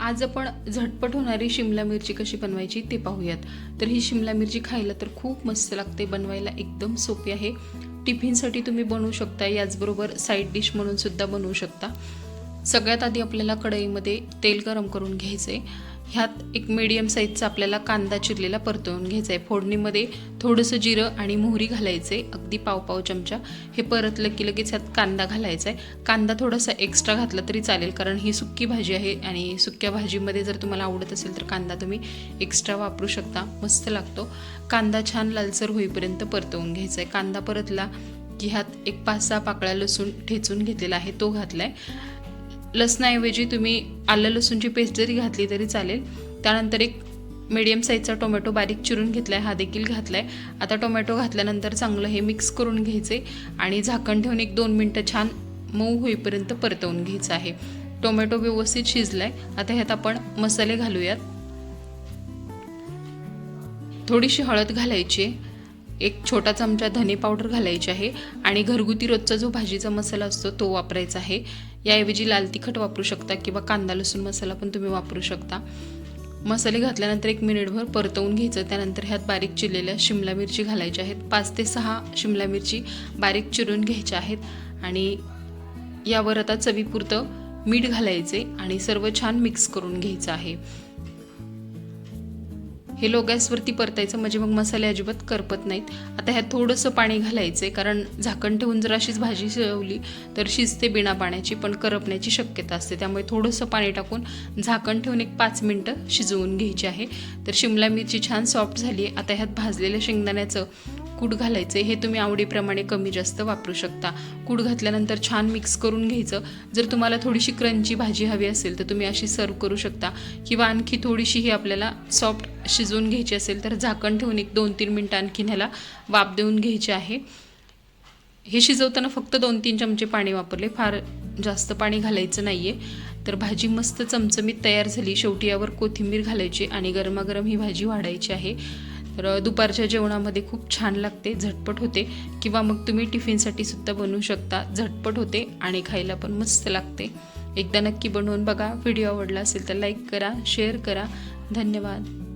आज आपण झटपट होणारी शिमला मिरची कशी बनवायची ते पाहूयात. तर ही शिमला मिरची खायला तर खूप मस्त लागते बनवायला एकदम सोपी आहे. टिफिनसाठी तुम्ही बनवू शकता याचबरोबर साईड डिश म्हणून सुद्धा बनवू शकता. सगळ्यात आधी आपल्याला कढईमध्ये तेल गरम करून घ्यायचं आहे ह्यात एक मीडियम साईजचा आपल्याला कांदा चिरलेला परतवून घ्यायचा आहे फोडणीमध्ये थोडंसं जिरं आणि मोहरी घालायचे अगदी पाव पाव चमचा. हे परतलं की लगेच ह्यात कांदा घालायचा आहे कांदा थोडासा एक्स्ट्रा घातला तरी चालेल कारण ही सुक्की भाजी आहे आणि सुक्या भाजीमध्ये जर तुम्हाला आवडत असेल तर कांदा तुम्ही एक्स्ट्रा वापरू शकता. मस्त लागतो. कांदा छान लालसर होईपर्यंत परतवून घ्यायचा आहे कांदा परतला की ह्यात एक पाच सहा पाकळ्या लसूण ठेचून घेतलेला आहे तो घातला आहे लसणाऐवजी तुम्ही आलं लसूणची पेस्ट जरी घातली तरी चालेल. त्यानंतर एक मीडियम साईजचा टोमॅटो बारीक चिरून घेतला आहे हा देखील घातला आहे आता टोमॅटो घातल्यानंतर चांगलं हे मिक्स करून घ्यायचे आणि झाकण ठेवून एक दोन मिनटं छान मऊ होईपर्यंत परतवून घ्यायचं आहे. टोमॅटो व्यवस्थित शिजला आहे आता ह्यात आपण मसाले घालूयात. थोडीशी हळद घालायची आहे. एक छोटा चमचा धने पावडर घालायची आहे आणि घरगुती रोजचा जो भाजीचा मसाला असतो तो वापरायचा आहे. याऐवजी लाल तिखट वापरू शकता किंवा कांदा लसूण मसाला पण तुम्ही वापरू शकता. मसाले घातल्यानंतर एक मिनिटभर परतवून घ्यायचं. त्यानंतर ह्यात बारीक चिरलेल्या शिमला मिरची घालायच्या आहेत. पाच ते सहा शिमला मिरची बारीक चिरून घ्यायच्या आहेत आणि यावर आता चवीपुरतं मीठ घालायचे आणि सर्व छान मिक्स करून घ्यायचं आहे. हे लो गॅसवरती परतायचं म्हणजे मग मसाले अजिबात करपत नाहीत. आता ह्यात थोडंसं पाणी घालायचं आहे कारण झाकण ठेवून जर अशीच भाजी शिजवली तर शिजते बिना पाण्याची पण करपण्याची शक्यता असते. त्यामुळे थोडंसं पाणी टाकून झाकण ठेवून एक पाच मिनटं शिजवून घ्यायची आहे. तर शिमला मिरची छान सॉफ्ट झाली आहे. आता ह्यात भाजलेल्या शेंगदाण्याचं कूट घालायचं हे तुम्ही आवडीप्रमाणे कमी जास्त वापरू शकता. कूट घातल्यानंतर छान मिक्स करून घ्यायचं. जर तुम्हाला थोडीशी क्रंची भाजी हवी असेल तर तुम्ही अशी सर्व करू शकता. किंवा आणखी थोडीशी ही आपल्याला सॉफ्ट शिजवून घ्यायची असेल तर झाकण ठेवून एक दोन तीन मिनटं आणखीन ह्याला वाफ देऊन घ्यायची आहे. हे शिजवताना फक्त दोन तीन चमचे पाणी वापरले. फार जास्त पाणी घालायचं नाही आहे तर भाजी मस्त चमचमीत तयार झाली. शेवटी यावर कोथिंबीर घालायची आणि गरमागरम ही भाजी वाढायची आहे. तर दुपारच्या जेवणामध्ये खूप छान लागते. झटपट होते. किंवा मग तुम्ही टिफिनसाठी सुद्धा बनवू शकता. झटपट होते आणि खायला पण मस्त लागते. एकदा नक्की बनवून बघा. व्हिडिओ आवडला असेल तर लाईक करा शेअर करा. धन्यवाद.